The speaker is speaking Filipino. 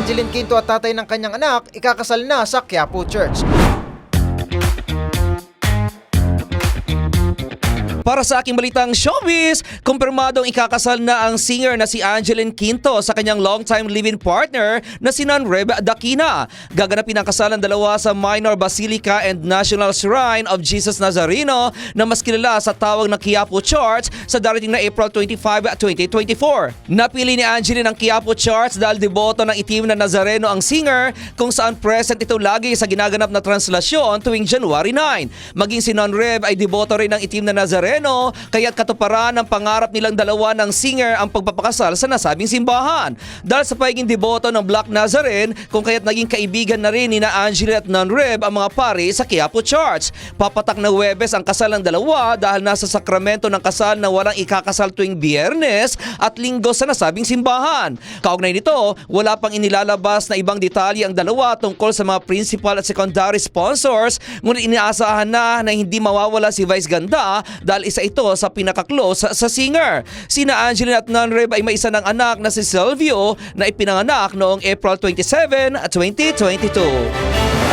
Angeline Quinto at tatay ng kanyang anak ikakasal na sa Quiapo Church. Para sa aking balitang showbiz, kumpirmadong ikakasal na ang singer na si Angeline Quinto sa kanyang longtime living partner na si Nanreb Dakina. Gaganapin ang kasal ng dalawa sa Minor Basilica and National Shrine of Jesus Nazareno na mas kilala sa tawag na Quiapo Church sa darating na April 25, 2024. Napili ni Angeline ang Quiapo Church dahil deboto ng itim na Nazareno ang singer kung saan present ito lagi sa ginaganap na translasyon tuwing January 9. Maging si Nanreb ay deboto rin ng itim na Nazareno kaya't katuparan ng pangarap nilang dalawa ng singer ang pagpapakasal sa nasabing simbahan. Dahil sa pagiging deboto ng Black Nazarene kung kaya't naging kaibigan na rin ni na Angela at Nanreb ang mga pari sa Quiapo Church. Papatak na Webes ang kasal ng dalawa dahil nasa sakramento ng kasal na walang ikakasal tuwing biyernes at linggo sa nasabing simbahan. Kaugnay nito, wala pang inilalabas na ibang detalye ang dalawa tungkol sa mga principal at secondary sponsors ngunit inaasahan na na hindi mawawala si Vice Ganda dahil isa ito sa pinaka-close sa, singer. Sina Angeline at Nanreb ay may isa ng anak na si Silvio na ipinanganak noong April 27, 2022.